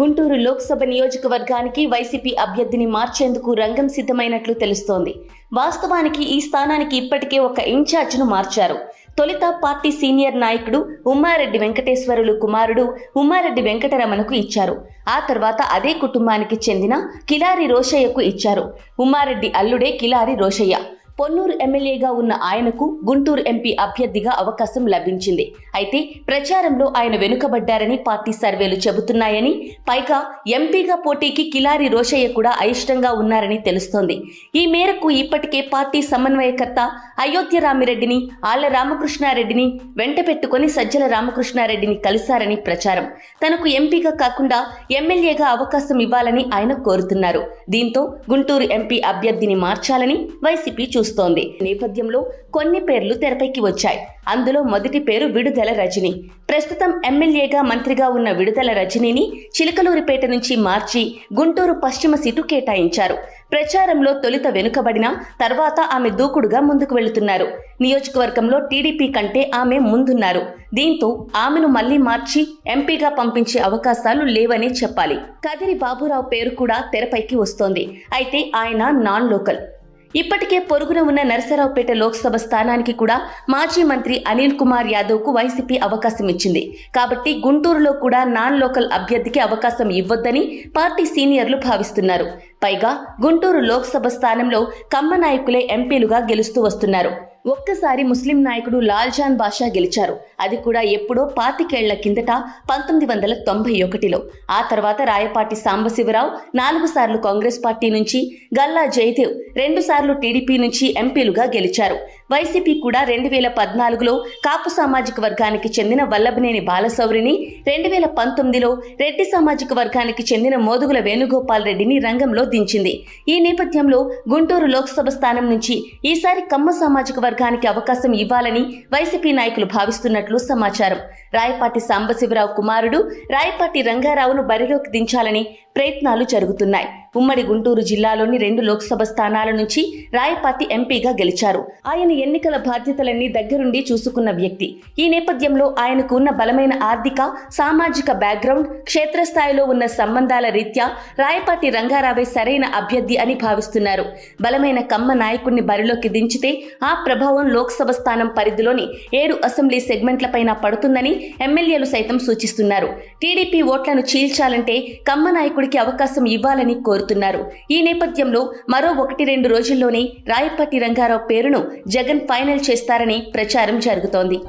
గుంటూరు లోక్సభ నియోజకవర్గానికి వైసీపీ అభ్యర్థిని మార్చేందుకు రంగం సిద్ధమైనట్లు తెలుస్తోంది. వాస్తవానికి ఈ స్థానానికి ఇప్పటికే ఒక ఇన్ఛార్జ్ను మార్చారు. తొలుత పార్టీ సీనియర్ నాయకుడు ఉమ్మారెడ్డి వెంకటేశ్వరులు కుమారుడు ఉమ్మారెడ్డి వెంకటరమణకు ఇచ్చారు. ఆ తర్వాత అదే కుటుంబానికి చెందిన కిలారి రోషయ్యకు ఇచ్చారు. ఉమ్మారెడ్డి అల్లుడే కిలారి రోషయ్య. పొన్నూరు ఎమ్మెల్యేగా ఉన్న ఆయనకు గుంటూరు ఎంపీ అభ్యర్థిగా అవకాశం లభించింది. అయితే ప్రచారంలో ఆయన వెనుకబడ్డారని పార్టీ సర్వేలు చెబుతున్నాయని పైగా ఎంపీగా పోటీకి కిలారి రోషయ్య కూడా అయిష్టంగా ఉన్నారని తెలుస్తోంది. ఈ మేరకు ఇప్పటికే పార్టీ సమన్వయకర్త అయోధ్య రామిరెడ్డిని ఆళ్ళ రామకృష్ణారెడ్డిని వెంట పెట్టుకుని సజ్జల రామకృష్ణారెడ్డిని కలిశారని ప్రచారం. తనకు ఎంపీగా కాకుండా ఎమ్మెల్యేగా అవకాశం ఇవ్వాలని ఆయన కోరుతున్నారు. దీంతో గుంటూరు ఎంపీ అభ్యర్థిని మార్చాలని వైసీపీ చూస్తుంది. చూస్తోంది నేపథ్యంలో కొన్ని పేర్లు తెరపైకి వచ్చాయి. అందులో మొదటి పేరు విడుదల రజని. ప్రస్తుతం ఎమ్మెల్యేగా మంత్రిగా ఉన్న విడుదల రజనీని చిలకలూరిపేట నుంచి మార్చి గుంటూరు పశ్చిమ సీటు కేటాయించారు. ప్రచారంలో తొలుత వెనుకబడిన తర్వాత ఆమె దూకుడుగా ముందుకు వెళుతున్నారు. నియోజకవర్గంలో టీడీపీ కంటే ఆమె ముందున్నారు. దీంతో ఆమెను మళ్ళీ మార్చి ఎంపీగా పంపించే అవకాశాలు లేవనే చెప్పాలి. కదిరి బాబురావు పేరు కూడా తెరపైకి వస్తోంది. అయితే ఆయన నాన్ లోకల్. ఇప్పటికే పొరుగున ఉన్న నరసరావుపేట లోక్సభ స్థానానికి కూడా మాజీ మంత్రి అనిల్ కుమార్ యాదవ్కు వైసీపీ అవకాశం ఇచ్చింది. కాబట్టి గుంటూరులో కూడా నాన్ లోకల్ అభ్యర్థికి అవకాశం ఇవ్వొద్దని పార్టీ సీనియర్లు భావిస్తున్నారు. పైగా గుంటూరు లోక్సభ స్థానంలో కమ్మ నాయకులే ఎంపీలుగా గెలుస్తూ వస్తున్నారు. ఒక్కసారి ముస్లిం నాయకుడు లాల్జాన్ బాషా గెలిచారు. అది కూడా ఎప్పుడో పాతికేళ్ళ కిందట పంతొమ్మిది వందల తొంభై ఒకటిలో. ఆ తర్వాత రాయపాటి సాంబశివరావు నాలుగు సార్లు కాంగ్రెస్ పార్టీ నుంచి గల్లా జయదేవ్ రెండు సార్లు టీడీపీ నుంచి ఎంపీలుగా గెలిచారు. వైసీపీ కూడా రెండు వేల పద్నాలుగులో కాపు సామాజిక వర్గానికి చెందిన వల్లభనేని బాలశౌరిని రెండు వేల పంతొమ్మిదిలో రెడ్డి సామాజిక వర్గానికి చెందిన మోదుగుల వేణుగోపాల్ రెడ్డిని రంగంలో దించింది. ఈ నేపథ్యంలో గుంటూరు లోక్సభ స్థానం నుంచి ఈసారి కమ్మ సామాజిక వర్గానికి అవకాశం ఇవ్వాలని వైసీపీ నాయకులు భావిస్తున్నట్లు సమాచారం. రాయపాటి సాంబశివరావు కుమారుడు రాయపాటి రంగారావును బరిలోకి దించాలని ప్రయత్నాలు జరుగుతున్నాయి. ఉమ్మడి గుంటూరు జిల్లాలోని రెండు లోక్సభ స్థానాల నుంచి రాయపాటి ఎంపీగా గెలిచారు. ఆయన ఎన్నికల బాధ్యతలన్నీ దగ్గరుండి చూసుకున్న వ్యక్తి. ఈ నేపథ్యంలో ఆయనకు ఉన్న బలమైన ఆర్థిక సామాజిక బ్యాక్గ్రౌండ్ క్షేత్రస్థాయిలో ఉన్న సంబంధాల రీత్యా రాయపాటి రంగారావే సరైన అభ్యర్థి అని భావిస్తున్నారు. బలమైన కమ్మ నాయకుడిని బరిలోకి దించితే ఆ ప్రభావం లోక్సభ స్థానం పరిధిలోని ఏడు అసెంబ్లీ సెగ్మెంట్ సెగ్మెంట్లపైన పడుతుందని ఎమ్మెల్యేలు సైతం సూచిస్తున్నారు. టీడీపీ ఓట్లను చీల్చాలంటే కమ్మ నాయకుడికి అవకాశం ఇవ్వాలని కోరుతున్నారు. ఈ నేపథ్యంలో మరో ఒకటి రెండు రోజుల్లోనే రాయపాటి రంగారావు పేరును జగన్ ఫైనల్ చేస్తారని ప్రచారం జరుగుతోంది.